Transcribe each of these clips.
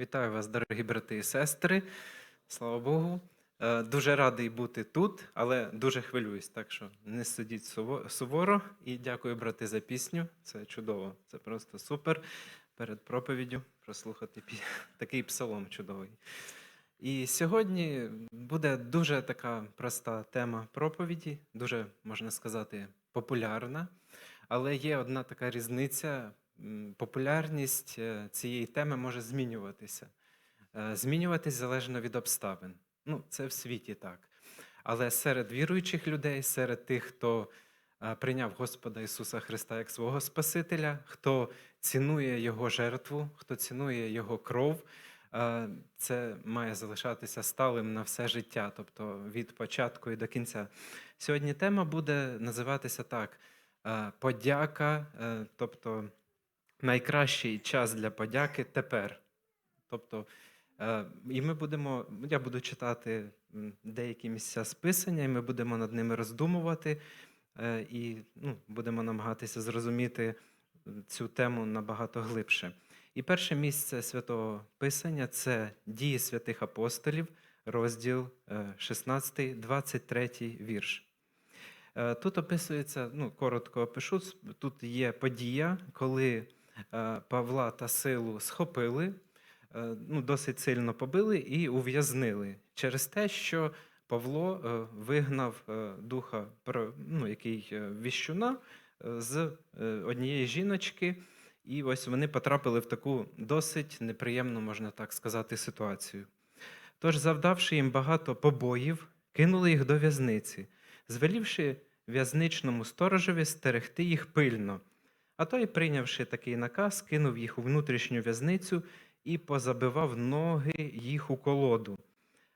Вітаю вас, дорогі брати і сестри. Слава Богу. Е, Дуже радий бути тут, але дуже хвилююсь, так що не сидіть суворо. І дякую, брати, за пісню. Це чудово, це просто супер. Перед проповіддю прослухати такий псалом чудовий. І сьогодні буде дуже така проста тема проповіді, дуже, можна сказати, популярна. Але є одна така різниця. Популярність е, цієї теми може змінюватися. Е, Змінюватись залежно від обставин. Ну, це в світі так. Але серед віруючих людей, серед тих, хто е, прийняв Господа Ісуса Христа як свого Спасителя, хто цінує Його жертву, хто цінує Його кров, це має залишатися сталим на все життя, тобто від початку і до кінця. Сьогодні тема буде називатися так: подяка, тобто найкращий час для подяки тепер. Тобто, е, і ми будемо, я буду читати деякі місця списання, і ми будемо над ними роздумувати, е, і ну, будемо намагатися зрозуміти цю тему набагато глибше. І перше місце святого Писання це дії святих апостолів, розділ е, 16, 23 вірш. Е, Тут описується, ну, коротко опишу, тут є подія, коли е, Павла та Силу схопили, е, ну, досить сильно побили і ув'язнили через те, що Павло е, вигнав е, духа, ну, який е, віщуна е, з е, однієї жіночки, і ось вони потрапили в таку досить неприємну, можна так сказати, ситуацію. Тож, завдавши їм багато побоїв, кинули їх до в'язниці, звелівши в'язничному сторожеві стерегти їх пильно. А той, прийнявши такий наказ, кинув їх у внутрішню в'язницю і позабивав ноги їх у колоду.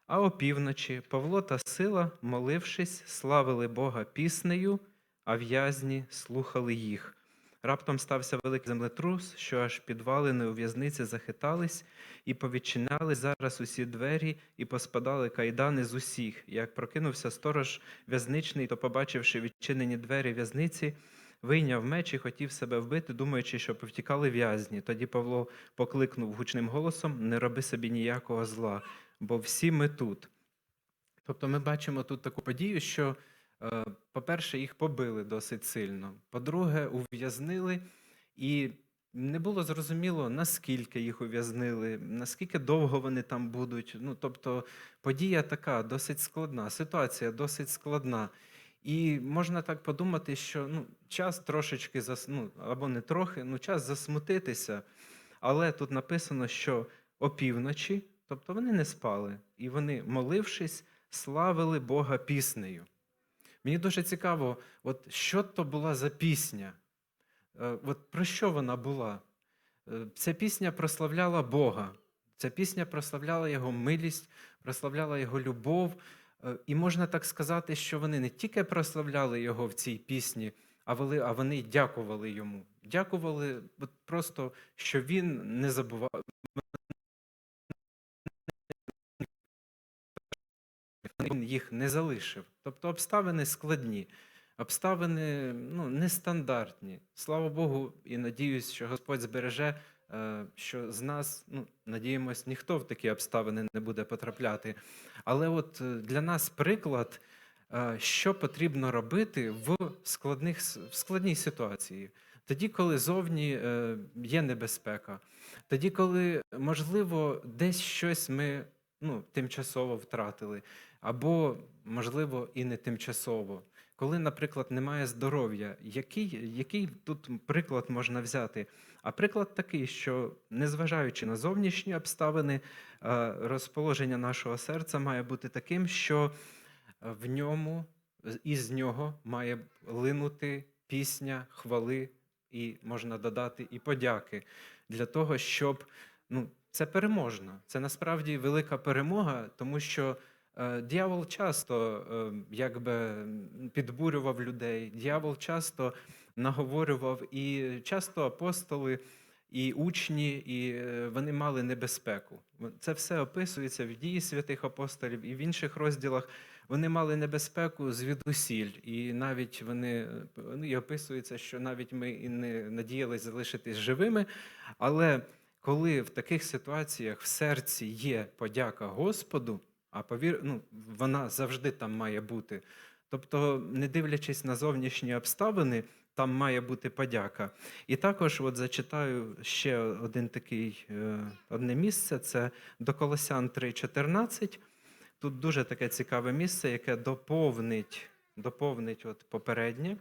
А опівночі Павло та Сила, молившись, славили Бога піснею, а в'язні слухали їх. Раптом стався великий землетрус, що аж підвалини у в'язниці захитались, і повідчиняли зараз усі двері, і поспадали кайдани з усіх. Як прокинувся сторож в'язничний, то, побачивши відчинені двері в'язниці, вийняв меч і хотів себе вбити, думаючи, що повтікали в'язні. Тоді Павло покликнув гучним голосом: Не роби собі ніякого зла, бо всі ми тут. Тобто ми бачимо тут таку подію, що, е, по-перше, їх побили досить сильно. По-друге, ув'язнили, і не було зрозуміло, наскільки їх ув'язнили, наскільки довго вони там будуть. Ну, тобто, подія така досить складна, ситуація досить складна. І можна так подумати, що ну, час трошечки зас... ну, або не трохи, ну час засмутитися. Але тут написано, що опівночі, тобто вони не спали, і вони, молившись, славили Бога піснею. Мені дуже цікаво, от що то була за пісня? Е, От про що вона була? Е, Ця пісня прославляла Бога, ця пісня прославляла Його милість, прославляла Його любов. Е, І можна так сказати, що вони не тільки прославляли Його в цій пісні, а вони, а вони дякували йому. Дякували просто, що він не забував. Він їх не залишив. Тобто обставини складні, обставини ну, нестандартні. Слава Богу, і надіюсь, що Господь збереже, що з нас, ну, надіємось, ніхто в такі обставини не буде потрапляти. Але от е, для нас приклад, е, що потрібно робити в, складних, в складній ситуації. Тоді, коли зовні е, є небезпека, тоді, коли, можливо, десь щось ми ну, тимчасово втратили, або, можливо, і не тимчасово. Коли, наприклад, немає здоров'я, який, який тут приклад можна взяти? А приклад такий, що незважаючи на зовнішні обставини, е, розположення нашого серця має бути таким, що е, в ньому, із нього має линути пісня, хвали, і можна додати і подяки для того, щоб ну, це переможно. Це насправді велика перемога, тому що е, дьявол часто е, якби підбурював людей, дьявол часто наговорював, і часто апостоли. І учні, і е, вони мали небезпеку. Це все описується в дії святих апостолів і в інших розділах. Вони мали небезпеку звідусіль, і навіть вони ну, і описується, що навіть ми і не надіялись залишитись живими. Але коли в таких ситуаціях в серці є подяка Господу, а повір, ну, вона завжди там має бути. Тобто, не дивлячись на зовнішні обставини, там має бути подяка. І також от зачитаю ще один такий, е, одне місце, це до Колосян 3.14. Тут дуже таке цікаве місце, яке доповнить, доповнить от попереднє.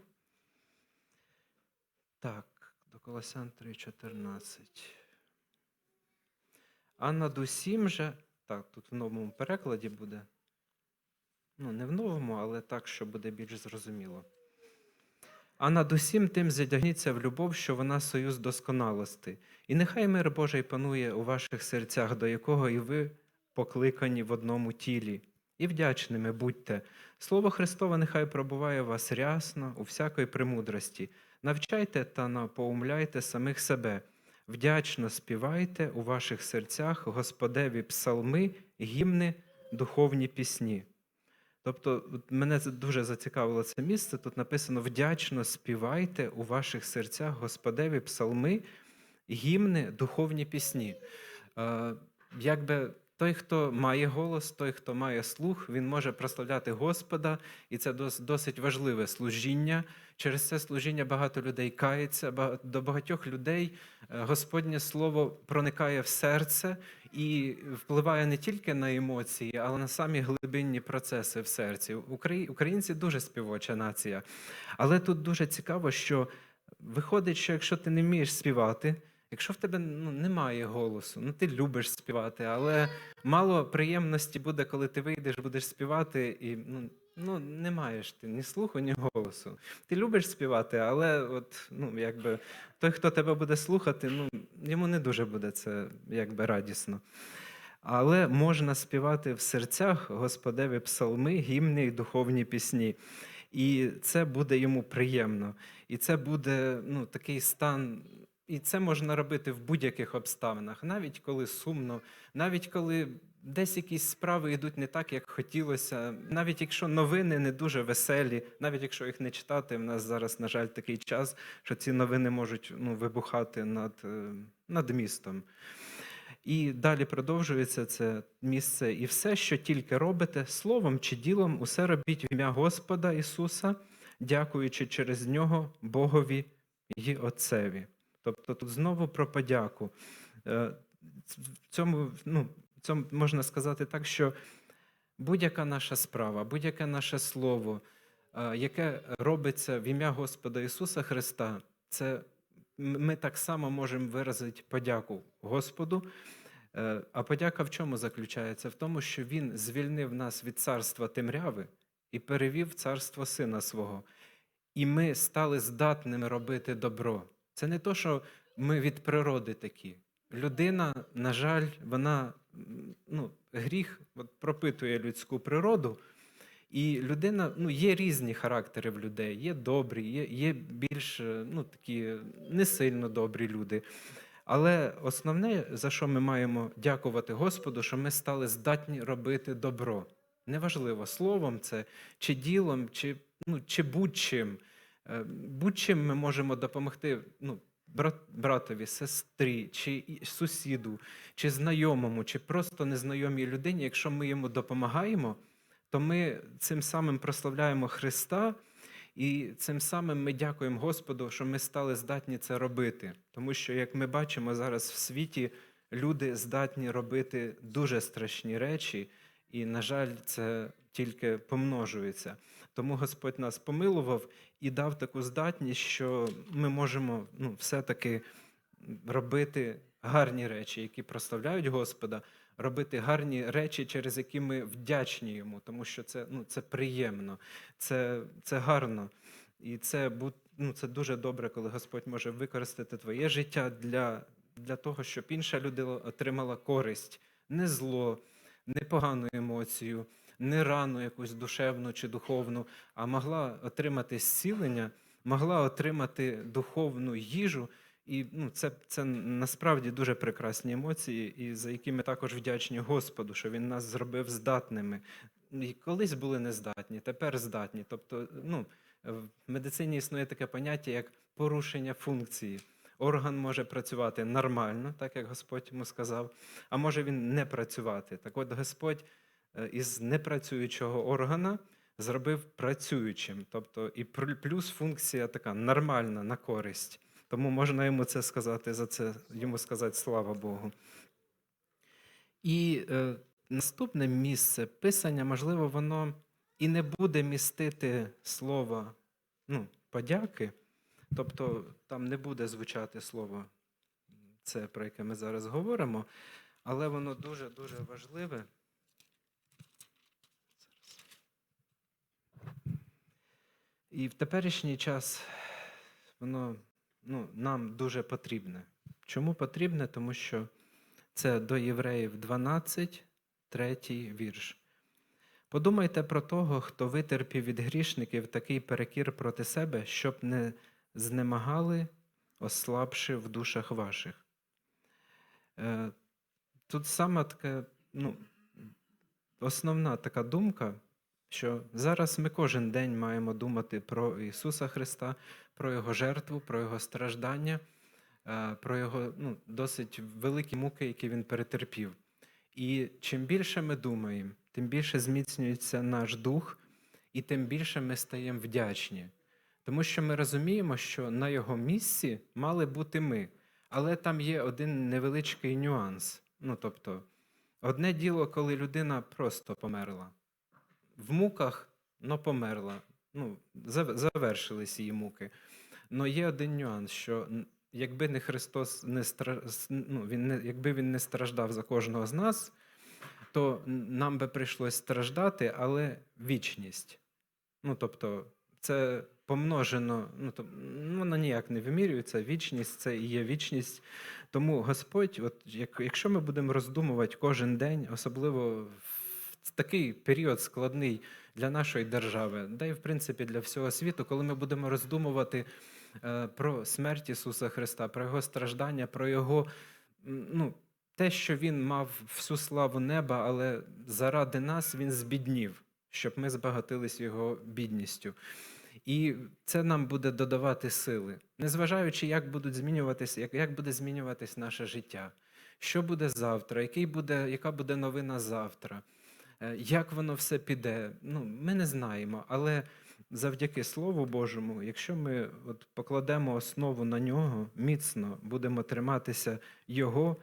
Так, до Колосян 3.14. А над усім же, так, тут в новому перекладі буде. Ну, не в новому, але так, що буде більш зрозуміло. А над усім тим задягніться в любов, що вона союз досконалости. І нехай мир Божий панує у ваших серцях, до якого і ви покликані в одному тілі. І вдячними будьте. Слово Христове нехай пробуває вас рясно у всякої премудрості. Навчайте та напоумляйте самих себе. Вдячно співайте у ваших серцях Господеві псалми, гімни, духовні пісні. Тобто, мене дуже зацікавило це місце. Тут написано: вдячно співайте у ваших серцях Господеві псалми, гімни, духовні пісні. Е, якби той, хто має голос, той, хто має слух, він може прославляти Господа, і це дос- досить важливе служіння. Через це служіння багато людей кається, до багатьох людей е, Господнє слово проникає в серце і впливає не тільки на емоції, але на самі глибинні процеси в серці. Українці дуже співоча нація. Але тут дуже цікаво, що виходить, що якщо ти не вмієш співати, якщо в тебе ну, немає голосу, ну ти любиш співати, але мало приємності буде, коли ти вийдеш, будеш співати, і ну, ну не маєш ти ні слуху, ні голосу. Ти любиш співати, але от ну якби той, хто тебе буде слухати, ну йому не дуже буде це якби радісно. Але можна співати в серцях Господеві псалми, гімни і духовні пісні. І це буде йому приємно. І це буде ну, такий стан. І це можна робити в будь-яких обставинах, навіть коли сумно, навіть коли десь якісь справи йдуть не так, як хотілося, навіть якщо новини не дуже веселі, навіть якщо їх не читати, в нас зараз, на жаль, такий час, що ці новини можуть ну, вибухати над, е, над містом. І далі продовжується це місце. І все, що тільки робите, словом чи ділом, усе робіть в ім'я Господа Ісуса, дякуючи через нього Богові і Отцеві. Тобто тут знову про подяку. Е, В цьому, ну, в цьому можна сказати так, що будь-яка наша справа, будь-яке наше слово, е, яке робиться в ім'я Господа Ісуса Христа, це ми так само можемо виразити подяку Господу. Е, А подяка в чому заключається? В тому, що Він звільнив нас від царства темряви і перевів царство Сина свого. І ми стали здатними робити добро. Це не то, що ми від природи такі. Людина, на жаль, вона ну, гріх от, пропитує людську природу. І людина, ну, є різні характери в людей, є добрі, є, є більш е, ну, такі не сильно добрі люди. Але основне, за що ми маємо дякувати Господу, що ми стали здатні робити добро. Неважливо, словом це, чи ділом, чи, ну, чи будь-чим. Е, Будь-чим ми можемо допомогти ну, брат, братові, сестрі, чи сусіду, чи знайомому, чи просто незнайомій людині. Якщо ми йому допомагаємо, то ми цим самим прославляємо Христа, і цим самим ми дякуємо Господу, що ми стали здатні це робити. Тому що, як ми бачимо зараз в світі, люди здатні робити дуже страшні речі, і, на жаль, це тільки помножується. Тому Господь нас помилував і дав таку здатність, що ми можемо ну, все-таки робити гарні речі, які прославляють Господа, робити гарні речі, через які ми вдячні йому, тому що це, ну, це приємно, це, це гарно. І це, ну, це дуже добре, коли Господь може використати твоє життя для, для того, щоб інша людина отримала користь, не зло, не погану емоцію, не рану якусь душевну чи духовну, а могла отримати зцілення, могла отримати духовну їжу. І ну, це, це насправді дуже прекрасні емоції, і за які ми також вдячні Господу, що Він нас зробив здатними. І колись були нездатні, тепер здатні. Тобто, ну, в медицині існує таке поняття, як порушення функції. орган може працювати нормально, так як Господь йому сказав, а може він не працювати. Так от Господь із непрацюючого органа зробив працюючим. Тобто і плюс функція така нормальна на користь. Тому можна йому це сказати за це, йому сказати слава Богу. І е, наступне місце писання, можливо, воно і не буде містити слово ну, подяки, тобто там не буде звучати слово це, про яке ми зараз говоримо, але воно дуже-дуже важливе. І в теперішній час воно ну, нам дуже потрібне. Чому потрібне? Тому що це до Євреїв 12, третій вірш. Подумайте про того, хто витерпів від грішників такий перекір проти себе, щоб не знемагали, ослабши в душах ваших. Е, Тут саме така, ну, основна така думка, що зараз ми кожен день маємо думати про Ісуса Христа, про Його жертву, про Його страждання, е, про Його ну, досить великі муки, які Він перетерпів. І чим більше ми думаємо, тим більше зміцнюється наш дух, і тим більше ми стаємо вдячні. Тому що ми розуміємо, що на його місці мали бути ми. Але там є один невеличкий нюанс. Ну, тобто, одне діло, коли людина просто померла. В муках, но померла. Ну, завершились її муки. Но є один нюанс, що якби не Христос не стра... ну, він не... якби він не страждав за кожного з нас, то нам би прийшлось страждати, але вічність. Ну, тобто, це помножено, ну, то, ну, воно ніяк не вимірюється. Вічність це і є вічність. Тому Господь, от, як, якщо ми будемо роздумувати кожен день, особливо в такий період складний для нашої держави, да і в принципі для всього світу, коли ми будемо роздумувати е, про смерть Ісуса Христа, про Його страждання, про Його. ну, те, що він мав всю славу неба, але заради нас він збіднів, щоб ми збагатились його бідністю. І це нам буде додавати сили, незважаючи, як будуть змінюватися, як, як буде змінюватись наше життя, що буде завтра, який буде, яка буде новина завтра, як воно все піде. Ну, ми не знаємо, але завдяки Слову Божому, якщо ми от покладемо основу на нього, міцно будемо триматися Його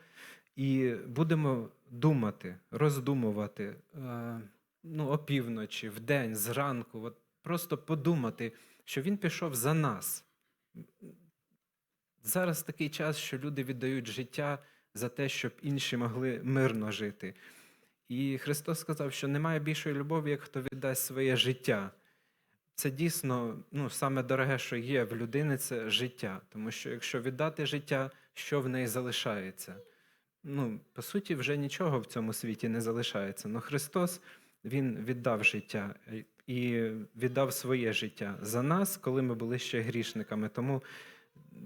і будемо думати, роздумувати е, ну, опівночі, вдень, зранку, от просто подумати, що він пішов за нас. Зараз такий час, що люди віддають життя за те, щоб інші могли мирно жити. І Христос сказав, що немає більшої любові, як хто віддасть своє життя. Це дійсно ну, саме дороге, що є в людини, це життя. Тому що якщо віддати життя, що в неї залишається? Ну, по суті, вже нічого в цьому світі не залишається. Но Христос Він віддав життя і віддав своє життя за нас, коли ми були ще грішниками. Тому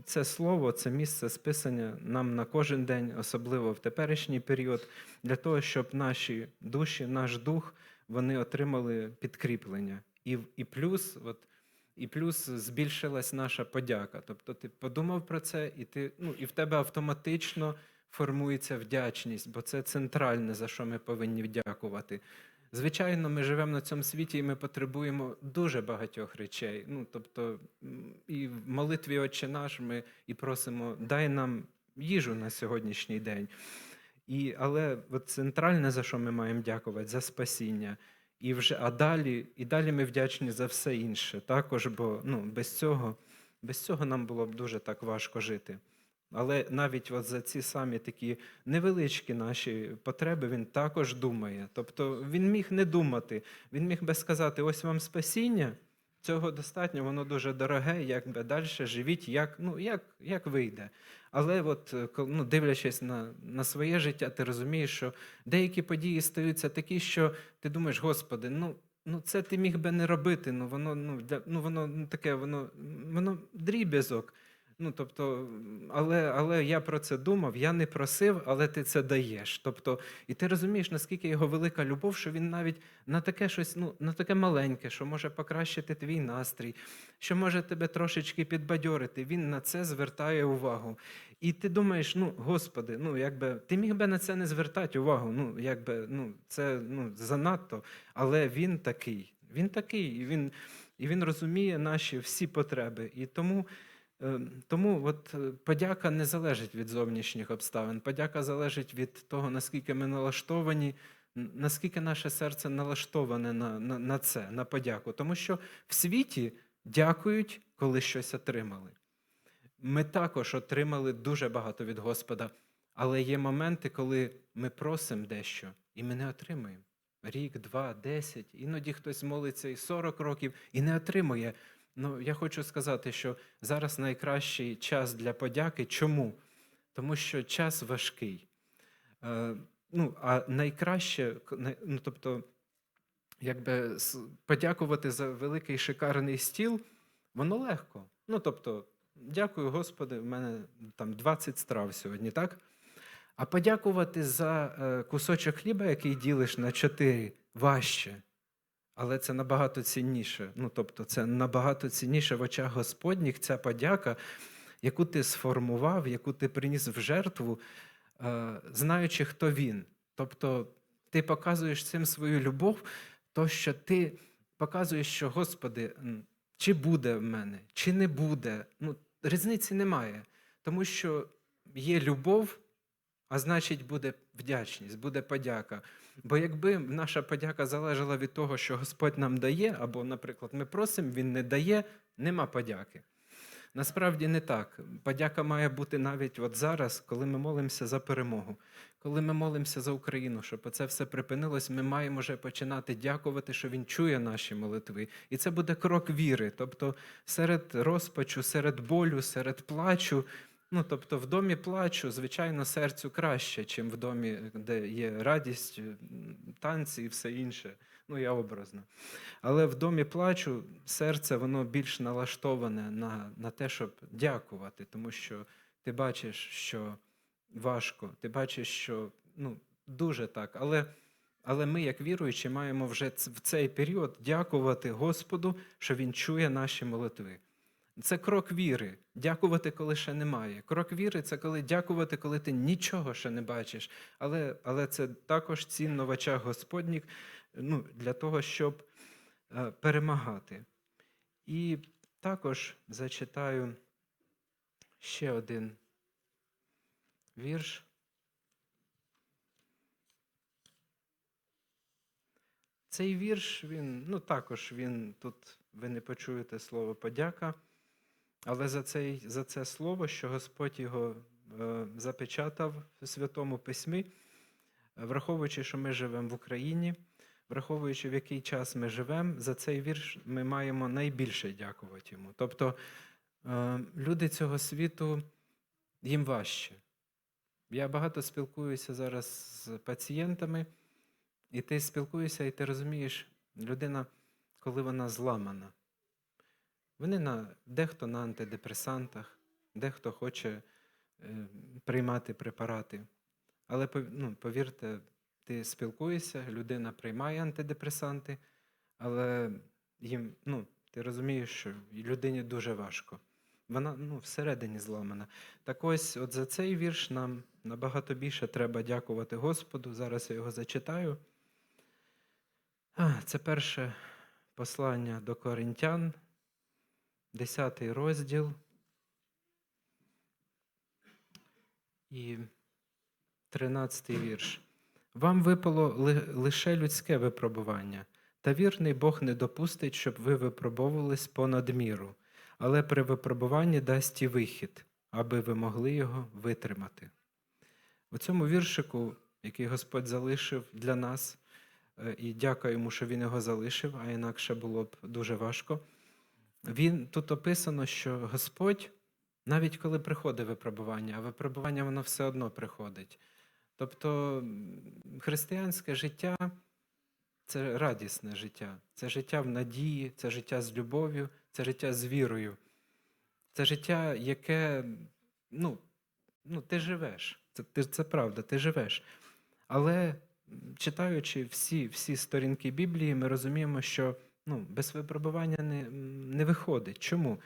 це слово, це місце списання нам на кожен день, особливо в теперішній період, для того, щоб наші душі, наш дух, вони отримали підкріплення. І, і плюс, от, і плюс збільшилась наша подяка. Тобто ти подумав про це, і ти, ну, і в тебе автоматично формується вдячність, бо це центральне, за що ми повинні дякувати. Звичайно, ми живемо на цьому світі, і ми потребуємо дуже багатьох речей. Ну, тобто, і в молитві Отче наш ми і просимо, дай нам їжу на сьогоднішній день. І, але от центральне, за що ми маємо дякувати, за спасіння. І вже, а далі, і далі ми вдячні за все інше. Також, бо ну, без, цього, без цього нам було б дуже так важко жити. Але навіть от за ці самі такі невеличкі наші потреби він також думає. Тобто він міг не думати, він міг би сказати: ось вам спасіння, цього достатньо, воно дуже дороге, якби далі живіть, як, ну, як, як вийде. Але от, ну, дивлячись на, на своє життя, ти розумієш, що деякі події стаються такі, що ти думаєш, Господи, ну. Ну, це ти міг би не робити, ну воно ну, для, ну, воно ну, таке, воно, воно дріб'язок. Ну, тобто, але, але я про це думав, я не просив, але ти це даєш. Тобто, і ти розумієш, наскільки його велика любов, що він навіть на таке щось, ну, на таке маленьке, що може покращити твій настрій, що може тебе трошечки підбадьорити. Він на це звертає увагу. І ти думаєш, ну, Господи, ну якби ти міг би на це не звертати увагу. Ну, якби ну, це ну, занадто, але він такий. Він такий, і він, і він розуміє наші всі потреби. І тому. Е, Тому от е, подяка не залежить від зовнішніх обставин. Подяка залежить від того, наскільки ми налаштовані, наскільки наше серце налаштоване на, на, на це, на подяку. Тому що в світі дякують, коли щось отримали. Ми також отримали дуже багато від Господа, але є моменти, коли ми просимо дещо, і ми не отримуємо. Рік, два, десять, іноді хтось молиться і 40 років і не отримує. Ну, я хочу сказати, що зараз найкращий час для подяки. Чому? Тому що час важкий. Е, ну, а найкраще, ну, тобто, якби подякувати за великий шикарний стіл, воно легко. Ну, тобто, дякую, Господи, в мене там 20 страв сьогодні, так? А подякувати за е, кусочок хліба, який ділиш на 4, важче. Але це набагато цінніше. Ну, тобто, це набагато цінніше в очах Господніх ця подяка, яку ти сформував, яку ти приніс в жертву, е, знаючи, хто він. Тобто, ти показуєш цим свою любов, то що ти показуєш, що Господи, чи буде в мене, чи не буде. Ну, різниці немає. Тому що є любов, а значить, буде вдячність, буде подяка. Бо якби наша подяка залежала від того, що Господь нам дає, або, наприклад, ми просимо, Він не дає, нема подяки. Насправді не так. Подяка має бути навіть от зараз, коли ми молимося за перемогу, коли ми молимося за Україну, щоб це все припинилось, ми маємо вже починати дякувати, що Він чує наші молитви. І це буде крок віри. Тобто серед розпачу, серед болю, серед плачу. Ну, тобто, в домі плачу, звичайно, серцю краще, чим в домі, де є радість, танці і все інше. Ну, я образно. Але в домі плачу серце воно більш налаштоване на, на те, щоб дякувати, тому що ти бачиш, що важко, ти бачиш, що ну, дуже так. Але, але ми, як віруючі, маємо вже в цей період дякувати Господу, що Він чує наші молитви. Це крок віри. Дякувати, коли ще немає. Крок віри це коли дякувати, коли ти нічого ще не бачиш. Але, але це також цінно в очах Господніх ну, для того, щоб е, перемагати. І також зачитаю ще один вірш. Цей вірш, він, ну також він тут ви не почуєте слово подяка, але за, цей, за це слово, що Господь його е, запечатав у Святому Письмі, е, враховуючи, що ми живемо в Україні, враховуючи, в який час ми живемо, за цей вірш ми маємо найбільше дякувати йому. Тобто е, люди цього світу їм важче. Я багато спілкуюся зараз з пацієнтами, і ти спілкуєшся, і ти розумієш, людина, коли вона зламана. Вони на, дехто на антидепресантах, дехто хоче е, приймати препарати. Але ну, повірте, ти спілкуєшся, людина приймає антидепресанти, але їм, ну, ти розумієш, що людині дуже важко. Вона ну, всередині зламана. Так ось, от за цей вірш нам набагато більше треба дякувати Господу. Зараз я його зачитаю. А, Це перше послання до Коринтян, 10 розділ. І 13 вірш. Вам випало ли- лише людське випробування, та вірний Бог не допустить, щоб ви випробовувались понад міру, але при випробуванні дасть і вихід, аби ви могли його витримати. У цьому віршику, який Господь залишив для нас, е, і дякую йому, що він його залишив, а інакше було б дуже важко. Він тут описано, що Господь, навіть коли приходить випробування, а випробування воно все одно приходить. Тобто християнське життя це радісне життя, це життя в надії, це життя з любов'ю, це життя з вірою. Це життя, яке, ну, ну ти живеш. Це, ти, це правда, ти живеш. Але читаючи всі, всі сторінки Біблії, ми розуміємо, що ну, без випробування не, не виходить. Чому?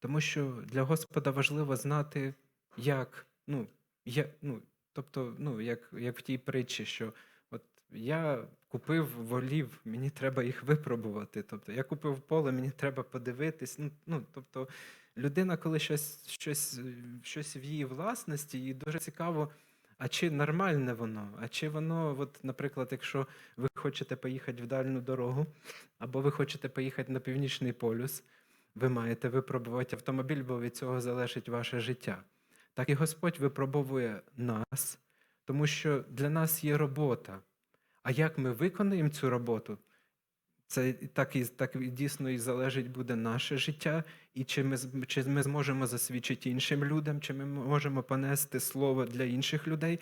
Тому що для Господа важливо знати, як, ну, я, ну, тобто, ну, як, як в тій притчі, що от я купив волів, мені треба їх випробувати. Тобто, я купив поле, мені треба подивитись. Ну, ну, тобто, людина, коли щось, щось, щось в її власності, їй дуже цікаво, а чи нормальне воно? А чи воно, от, наприклад, якщо ви хочете поїхати в дальню дорогу, або ви хочете поїхати на північний полюс, ви маєте випробувати автомобіль, бо від цього залежить ваше життя. Так і Господь випробовує нас, тому що для нас є робота. А як ми виконаємо цю роботу? Це так і так дійсно і залежить буде наше життя, і чи ми, чи ми зможемо засвідчити іншим людям, чи ми можемо понести слово для інших людей.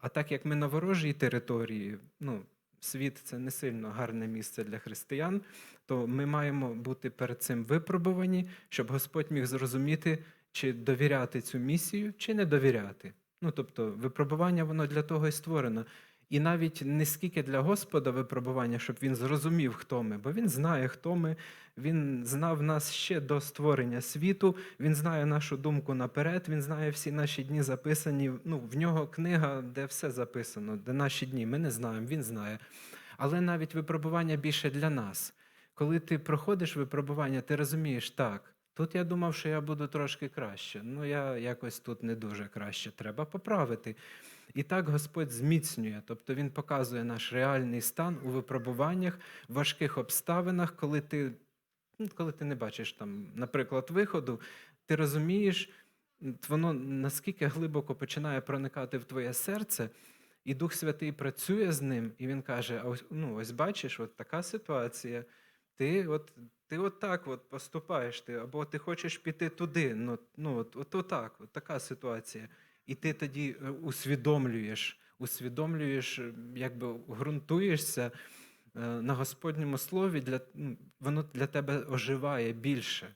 А так як ми на ворожій території, ну, світ це не сильно гарне місце для християн, то ми маємо бути перед цим випробувані, щоб Господь міг зрозуміти, чи довіряти цю місію, чи не довіряти. Ну, тобто, випробування воно для того і створено. І навіть не скільки для Господа випробування, щоб він зрозумів, хто ми, бо він знає, хто ми, він знав нас ще до створення світу, він знає нашу думку наперед, він знає всі наші дні записані. Ну, в нього книга, де все записано, де наші дні. Ми не знаємо, він знає. Але навіть випробування більше для нас. Коли ти проходиш випробування, ти розумієш, так, тут я думав, що я буду трошки краще. Ну, я якось тут не дуже краще. Треба поправити. І так Господь зміцнює, тобто Він показує наш реальний стан у випробуваннях, важких обставинах, коли ти, ну, коли ти не бачиш там, наприклад, виходу, ти розумієш, воно наскільки глибоко починає проникати в твоє серце, і Дух Святий працює з ним, і він каже: ось, ну, ось бачиш, от така ситуація. Ти от, ти от так от поступаєш, ти, або ти хочеш піти туди. Ну, ну от, от, отак, от така ситуація. І ти тоді е, усвідомлюєш, усвідомлюєш, е, якби ґрунтуєшся е, на Господньому слові, для, ну, воно для тебе оживає більше.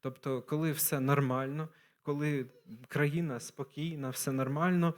Тобто, коли все нормально, коли країна спокійна, все нормально,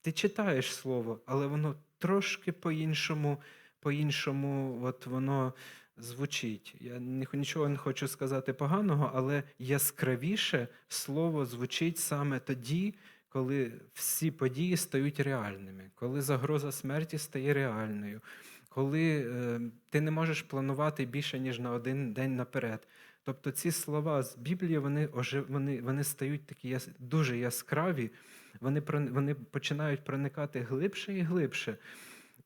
ти читаєш слово, але воно трошки по-іншому, по-іншому от воно звучить. Я нічого не хочу сказати поганого, але яскравіше слово звучить саме тоді, коли всі події стають реальними, коли загроза смерті стає реальною, коли е, ти не можеш планувати більше, ніж на один день наперед. Тобто ці слова з Біблії вони, вони, вони стають такі яс- дуже яскраві, вони, вони починають проникати глибше і глибше.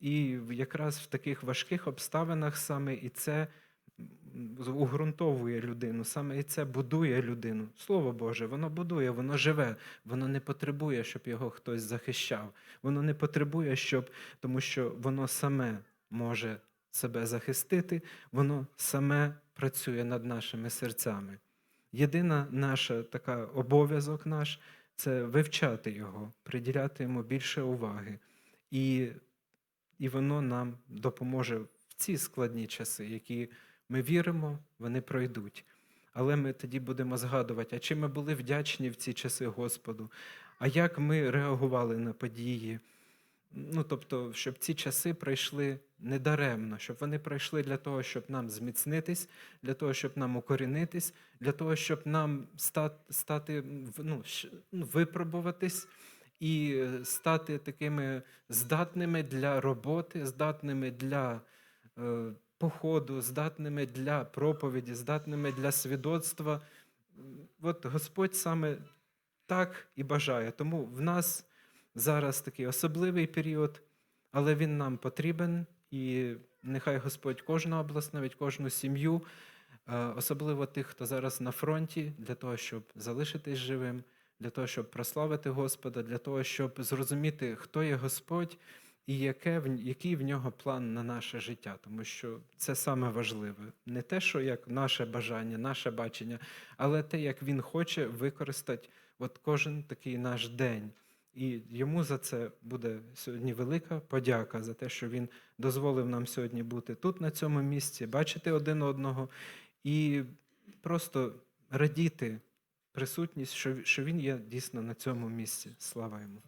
І якраз в таких важких обставинах саме і це уґрунтовує людину, саме і це будує людину. Слово Боже, воно будує, воно живе, воно не потребує, щоб його хтось захищав. Воно не потребує, щоб, тому що воно саме може себе захистити, воно саме працює над нашими серцями. Єдина наша така обов'язок наш це вивчати його, приділяти йому більше уваги. І і воно нам допоможе в ці складні часи, які ми віримо, вони пройдуть. Але ми тоді будемо згадувати, а чи ми були вдячні в ці часи Господу, а як ми реагували на події. Ну, тобто, щоб ці часи пройшли недаремно, щоб вони пройшли для того, щоб нам зміцнитись, для того, щоб нам укорінитись, для того, щоб нам стати, ну, ну, випробуватись і стати такими здатними для роботи, здатними для е, походу, здатними для проповіді, здатними для свідоцтва. От Господь саме так і бажає. Тому в нас зараз такий особливий період, але він нам потрібен, і нехай Господь кожного благословить, кожну сім'ю, е, особливо тих, хто зараз на фронті, для того, щоб залишитись живим, для того, щоб прославити Господа, для того, щоб зрозуміти, хто є Господь і яке, який в нього план на наше життя. Тому що це саме важливе. Не те, що як наше бажання, наше бачення, але те, як він хоче використати от кожен такий наш день. І йому за це буде сьогодні велика подяка за те, що він дозволив нам сьогодні бути тут, на цьому місці, бачити один одного і просто радіти присутність, що, що він є дійсно на цьому місці. Слава йому.